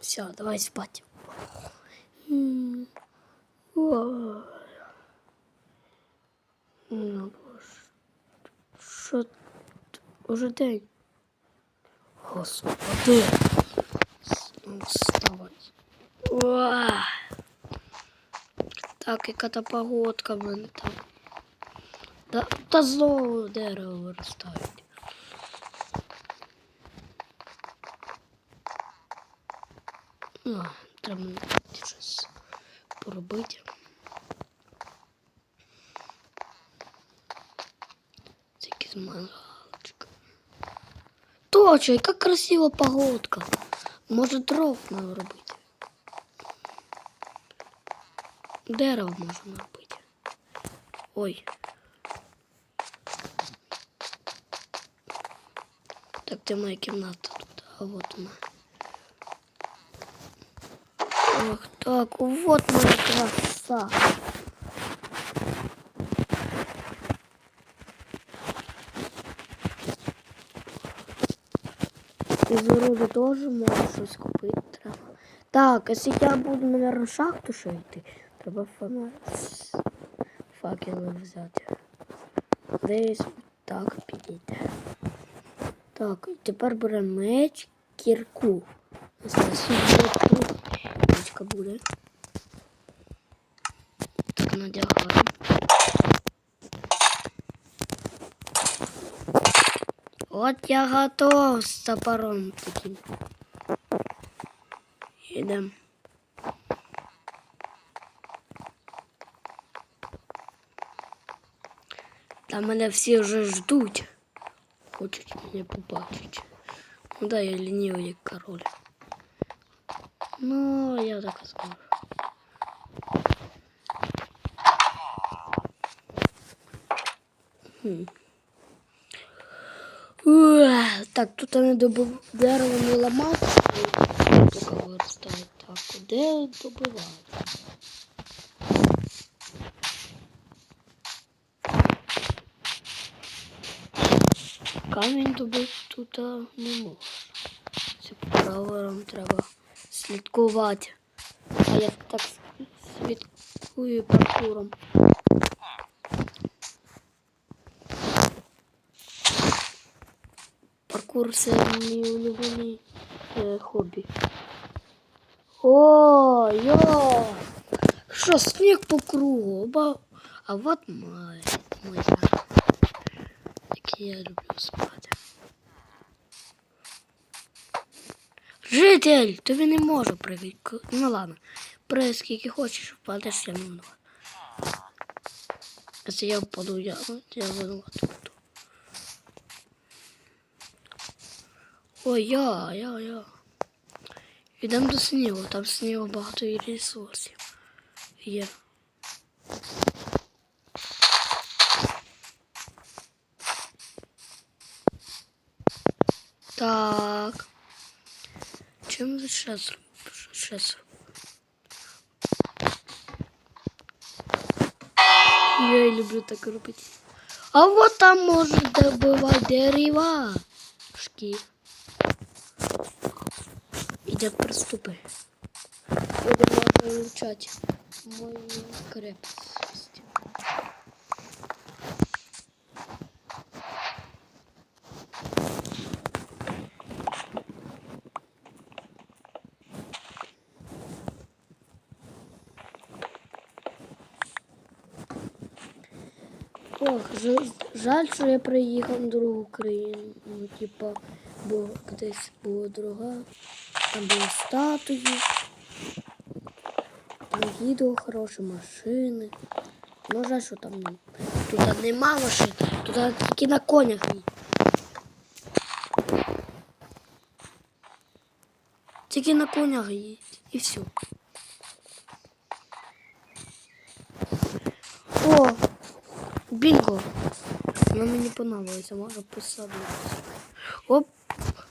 Все, давай спать. Ну, боже. Уже день? Господи. Ну, вставай. Уа. Так, яка та погодка в мене там. Да, та знову дерево виростають. А, треба мені щось поробити. Тільки з мангалочка. Точно, яка красива погодка. Може дров надо робити. Дерево можна робити. Ой. Так, де моя кімната тут? А вот вона. Ох, так, вот моя краса. Із городу теж можу щось купити треба. Так, якщо я буду, мабуть, шахту ще йти, треба фонарь. Факели взяти. Десь так підійде. Так, і тепер беремо меч, кірку. Ось ось тут мечка буде. Так, надягаємо. От я готов з топором таким. Йдемо. Там мене всі вже ждуть. Хочуть мене побачити. Ну да, я лінивий як король. Ну, я так зможу. Хм. Так, тут не добив дерево не ламати, тільки виростає. Так, де добивати? Камінь добити тут не можна. Це по правилам треба слідкувати. А я так слідкую паркуром. Паркур це мій улюблений е, хобі. О, йо! Що, сніг по кругу? Оба... А вот моя, моя. Такі я люблю спати. Житель, тобі не можу прийти. Ну ладно, прыгай скільки хочеш, впадеш, я не винуват. Якщо я впаду, я, я винуват буду. Ой, я, я, я. Йдемо до снігу, там снігу багато і ресурсів. Є. Так. Чим ви ще зробимо? Ще зробимо? Я люблю так робити. А вот там можна добивати дерева. Шки. Ідемо приступи. Будемо вивчати мою крепость. Ох, ж- жаль, що я приїхав в другу країну. Ну, типа, бо десь була друга, там були статуї, там відео хороші машини. Ну, жаль, що там тут нема машин, тут тільки на конях. є. Тільки на конях їздять і все. О, Бінго! Воно мені понравилося, може посадити. Оп!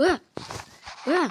Е! Е!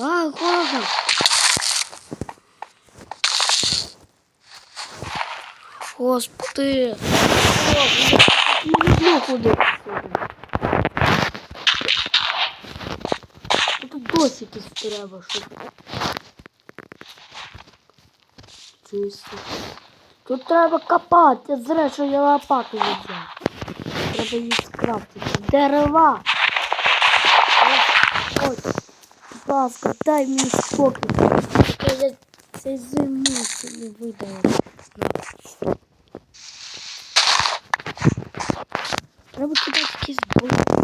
А, кожа! Господи! Не люблю ходити сьогодні. Тут досі якісь треба, щоб чисто. Тут треба копати, зря, що я лопату взяв. Треба її скрафтити. Дерева. Ось, ось. Будь ласка, дай мені спокій. Я цей зиму не видаю. Треба кидати якісь блоки.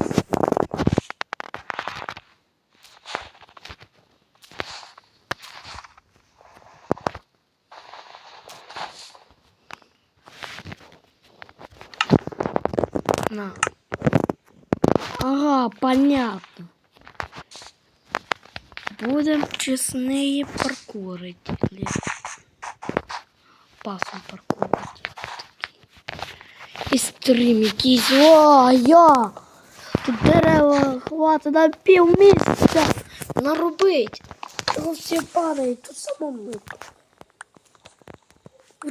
На. Ага, понятно. Будем честные паркурить. Или пасом паркурить. І стрім якийсь. О, я! Тут дерева хватить на пів місяця наробить. Його всі падають, тут самому.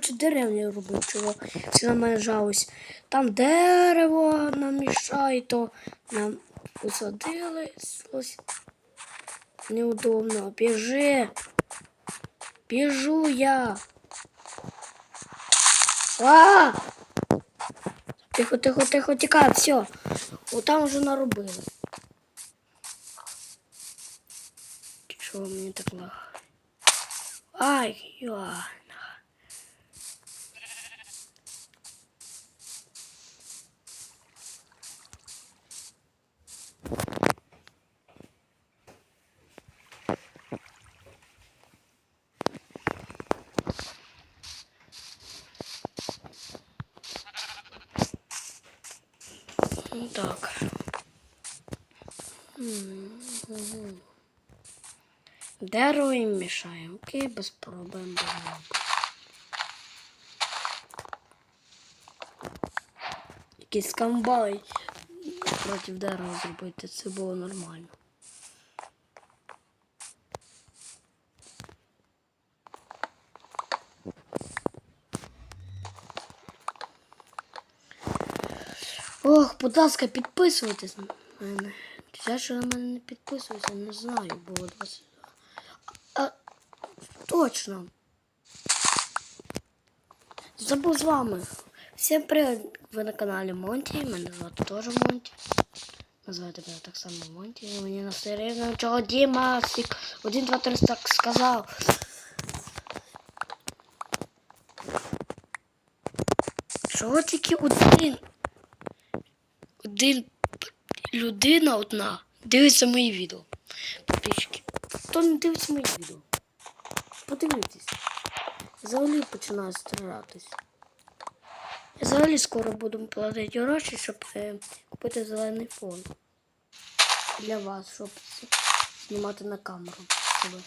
Лучше дерев не робив, чого всі на мене жалуюсь. Там дерево нам мішає, то нам посадили. Неудобно. Біжи. Біжу я. А! Тихо, тихо, тихо, тікай, все. О, там вже наробили. Чого мені так лагає? Ай, йо. Так. Дерево їм мішає. Окей, без проблем. Якийсь камбай проти дерева зробити. Це було нормально. Ох, будь ласка, підписуйтесь на мене. На мене не підписується, не знаю, було 20. А, точно. Забув з вами. Всім привіт! Ви на каналі Монті. Мене звати теж Монті. Називайте мене так само Монті. Мені на серйозно чого Діма. Один, два, три так сказав. Чого тільки один? Один людина одна дивиться мої відео. Підписчики. Хто не дивиться мої відео? Подивіться. Взагалі починаю старатись. Я взагалі скоро буду платити гроші, щоб е, купити зелений фон. Для вас, щоб знімати на камеру себе.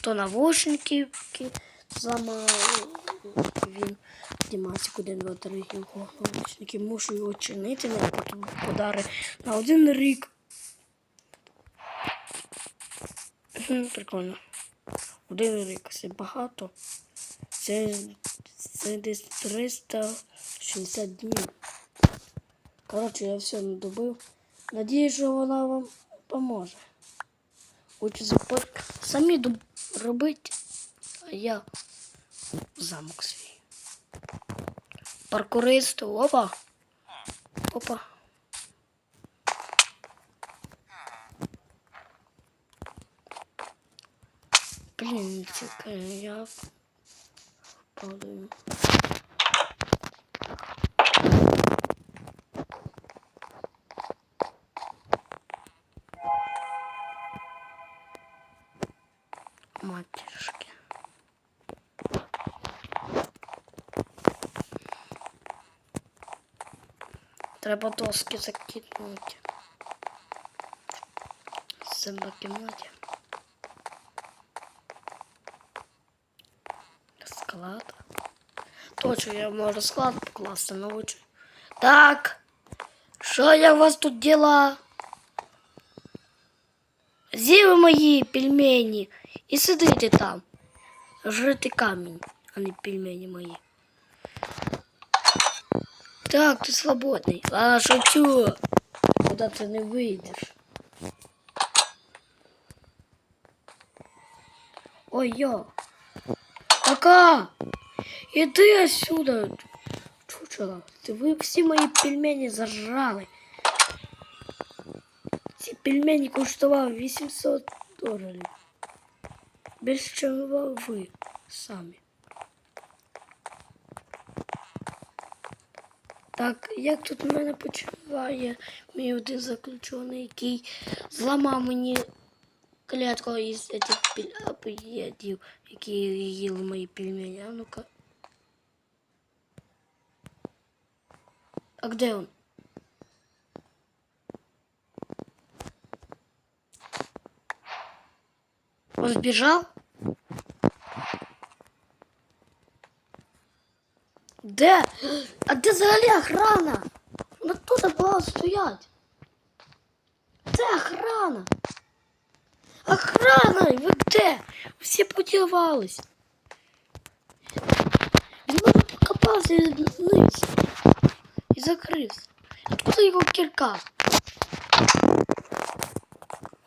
То навушники саме він Дімасик 1, 2, 3 його навушники. Мушу його чинити, потім подари на один рік. Прикольно. Один це багато. Це, це десь 360 днів. Коротше, я все надобив. Надіюсь, що вона вам поможе. Хочу самі робити, а я замок свій. Паркуристу, опа. Опа. Блін, цікаво, я падаю. Матішки. Треба доски закинути. Себе кімнаті. Склад. Точно я можу склад покласти на очі. Так. Що я у вас тут діла? З'їли мої пельмені і сидите там. Жрити камінь, а не пельмені мої. Так, ты свободный. А, шучу. Куда ты не выйдешь? Ой, йо. Пока! Иди отсюда. Чучело, ты вы все мои пельмени зажрали. Ці пельмені коштували 800 доларів. Без чого ви самі. Так, як тут в мене почуває мій один заключений, який зламав мені клятку із цих пільапоїдів, які їли мої пельмені. А ну-ка. А где он? Он сбежал? Де? А де взагалі охрана? Вона тут була стоять. Де охрана? Охрана! Ви де? Всі подівались. Він мене покопався вниз і закрився. Откуда його кірка?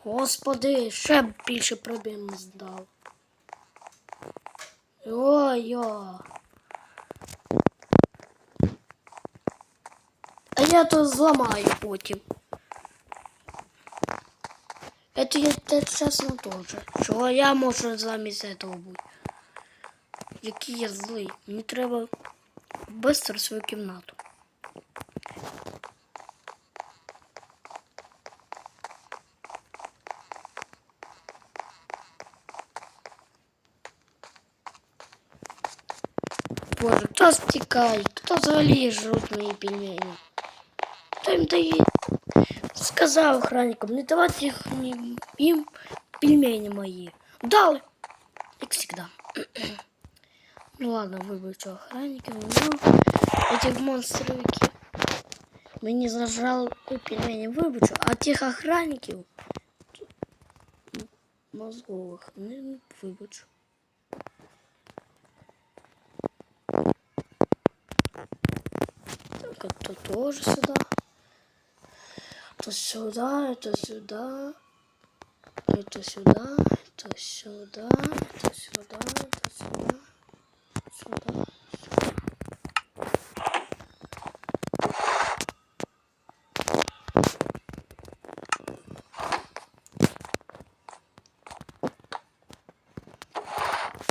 Господи, ще більше проблем здав. Ой-ой. А я то зламаю потім. Это я те чесно теж. Що я можу замість этого бути. Який я злий. Мені треба быстро свою кімнату. Боже, хто стікає, хто взагалі жруть мої пельмені? Хто їм дає? Сказав охранникам, не давати їх ні- їм пельмені мої. Дали, як завжди. ну ладно, вибачу охранників, ну, этих монстрів, які мені зажрали пельмені, вибачу, а тих охранників мозгових не вибачу. Так, это тоже сюда. Сюда, это сюда. Это сюда, это сюда, это сюда, это сюда. Сюда, сюда.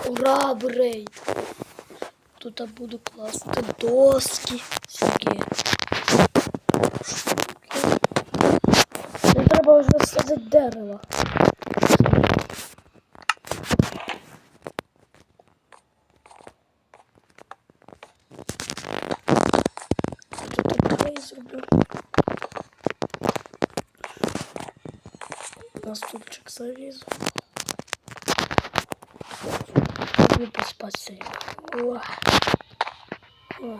Ура, брейд! Тут я буду класти доски. Всякі. Треба вже садити дерево. Тут таке я зроблю. На стульчик залізу. Не поспаться. О. О.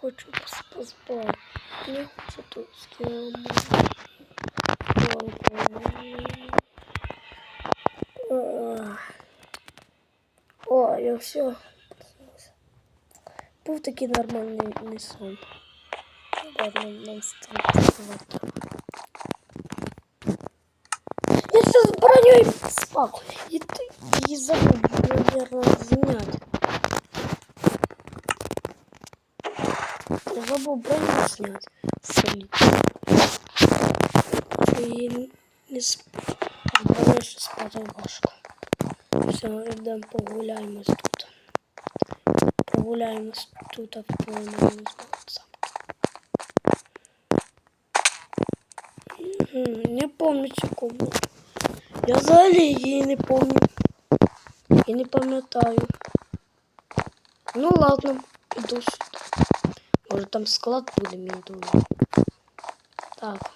хочу пос- поспать. Я хочу тут с кем. О, я все. Був такий нормальний не сон. Я сейчас броней спал. И ты и забыл броню размять. Я забыл броню снять. Солить. И не спал. Броня сейчас спать важко. Все, йдемо погуляємось тут. Прогуляємось тут, а по моєму замку. Мгм, Не помню цю комнату. Я взагалі її не помню. І не пам'ятаю. Ну ладно, іду сюди. Може там склад буде мій думаю. Так.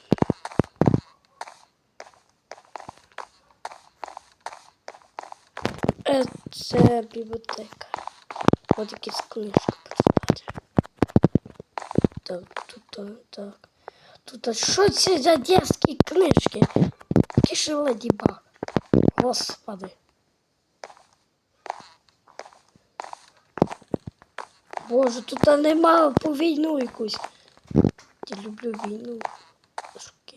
Е, Це бібліотека. От якісь книжки почитати. Так, тут, так, так. Тут а що це за дівські книжки? Киши леді баг. Господи. Боже, тут нема по війну якусь. Я люблю війну. Шуки.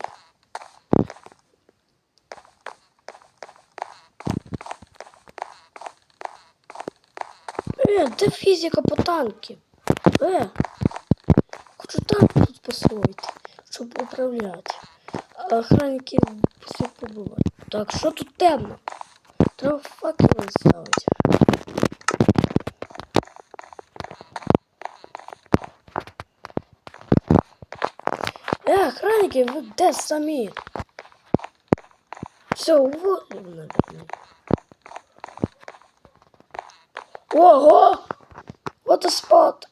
Е, де фізика по танки? Е, хочу танк тут построїти, щоб управляти. А охранники всіх побивають. Так, що тут темно? Треба факели ставити. Е, охранники, ви де самі? Все, наверное. Ого! Вот a spot!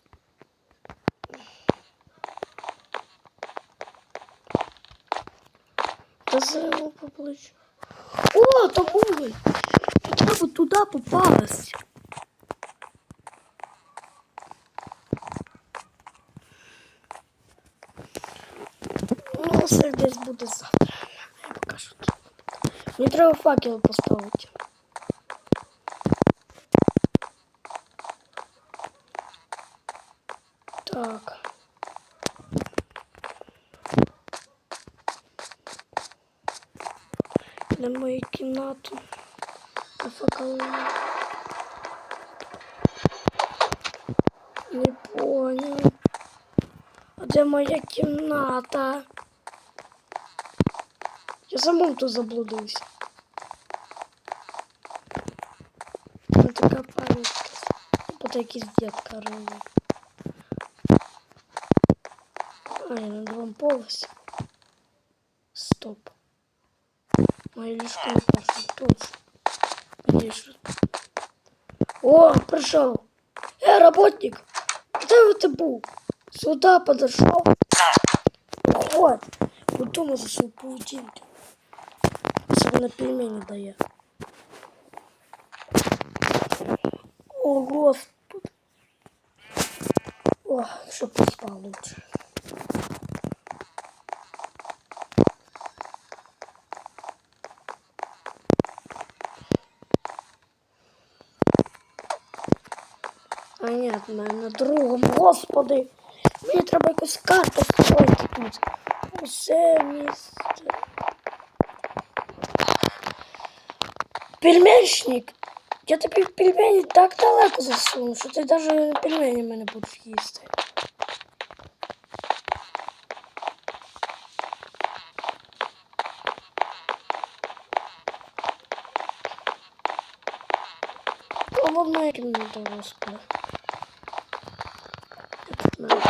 Та за його поближче. О, там уголь! Треба туди попасти. Ну, це десь буде завтра. Я покажу. Мені треба факел поставити. Так. Для моєї кімнати. А факел. Не понял. А де моя кімната? Я самому тут заблудився. Це така пам'ятка. Бо якийсь дід коровий. А, я на другом поверсі. Стоп. Моє ліжко не перше. Точно. Ліжко. О, прийшов. Э, работник! Де ти був? Сюда подошел. Уходь. Вот дома за свою паутинки. Особенно пельмени дає. О, Господи. О, щоб поспал лучше. А нет, на, на другому, господи. Мені треба якусь карту строїти тут. Усе місце. Пельменшник. Я тобі пельмені так далеко засуну, що ти навіть пельмені мене будеш їсти. А в одної кімнаті, господи. Я тут навіть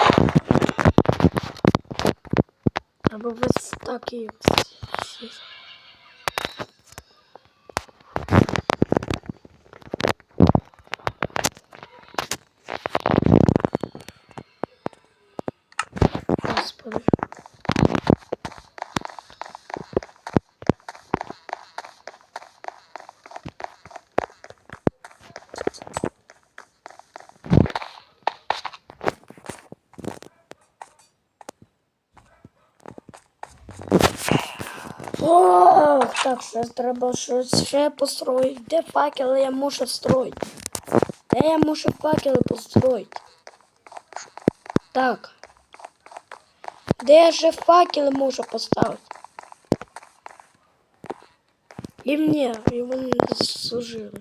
Або весь так і Ох, так, ще треба щось ще построїти. Де факели я мушу строїти? Де я мушу факели построїти? Так. Де я же факели можу поставити? І мені, і вони служили.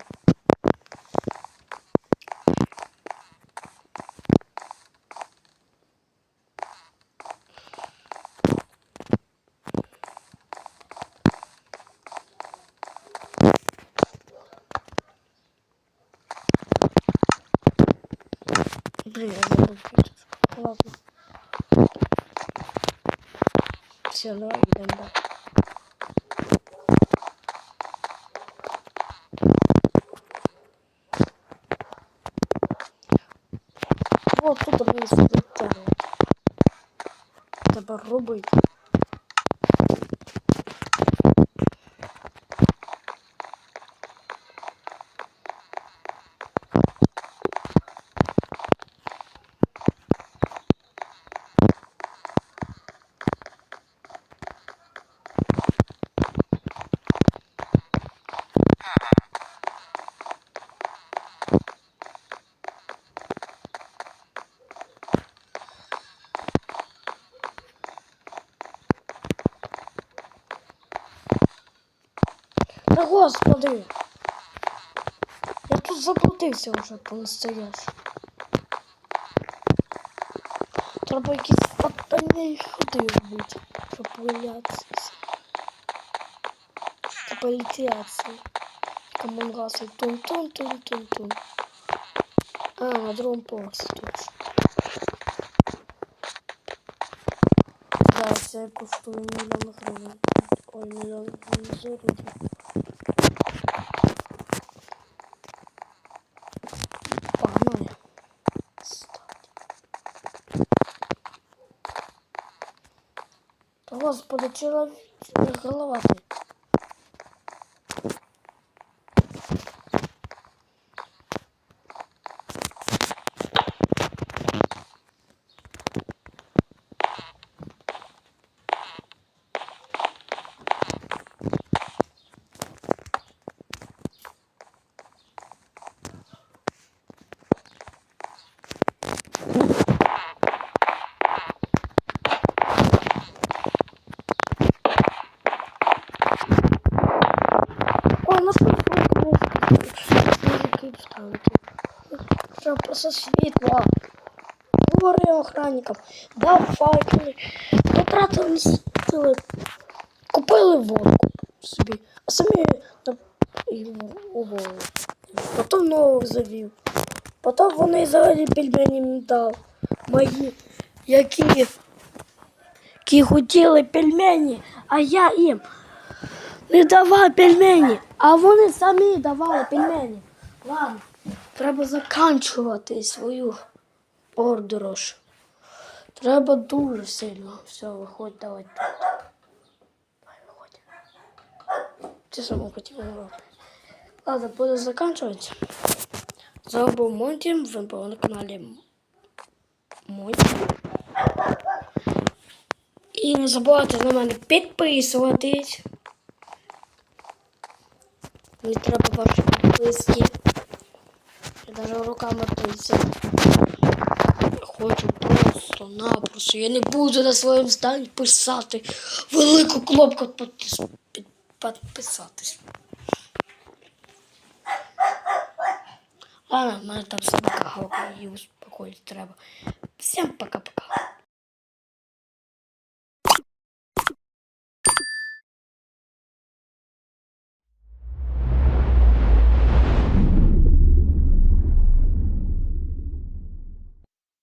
Блин, я забыл. Ладно. Все, давай идем, да. Вот тут вниз витягнути. Треба робити. Та господи. Я тут заплутився вже по-настоящему. Треба якісь потайні ходи робити, щоб вилятися. Типа літіації. Камонгаси. Тун-тун-тун-тун-тун. А, на другому поверсі точно. Да, це коштує мільйон гривень. Ой, мільйон золота. Господи, чоловік голова тут. Ой, ну що музики вставити? Треба просто світло. Говори Дав факели. Потратили сили. Купили водку собі. А самі уволили. Потім нових завів. Потім вони взагалі пельмені мені дали. Мої, які, які хотіли пельмені, а я їм не давав пельмені, а вони самі давали пельмені. Ладно, треба заканчувати свою подорож. Треба дуже сильно. Все, виходь, давай тут. Давай, виходь. Ти сама хотіла робити. Ладно, буду заканчувати. З був Монті, ви були на каналі Монті. І не забувайте на мене підписуватись. Мені треба ваші підписки. Я навіть руками писав. Хочу просто-напросто. Я не буду на своєму стані писати велику кнопку підпис- під- підписатись. Ладно, в мене там собака гавкає, її успокоїти треба. Всім пока-пока.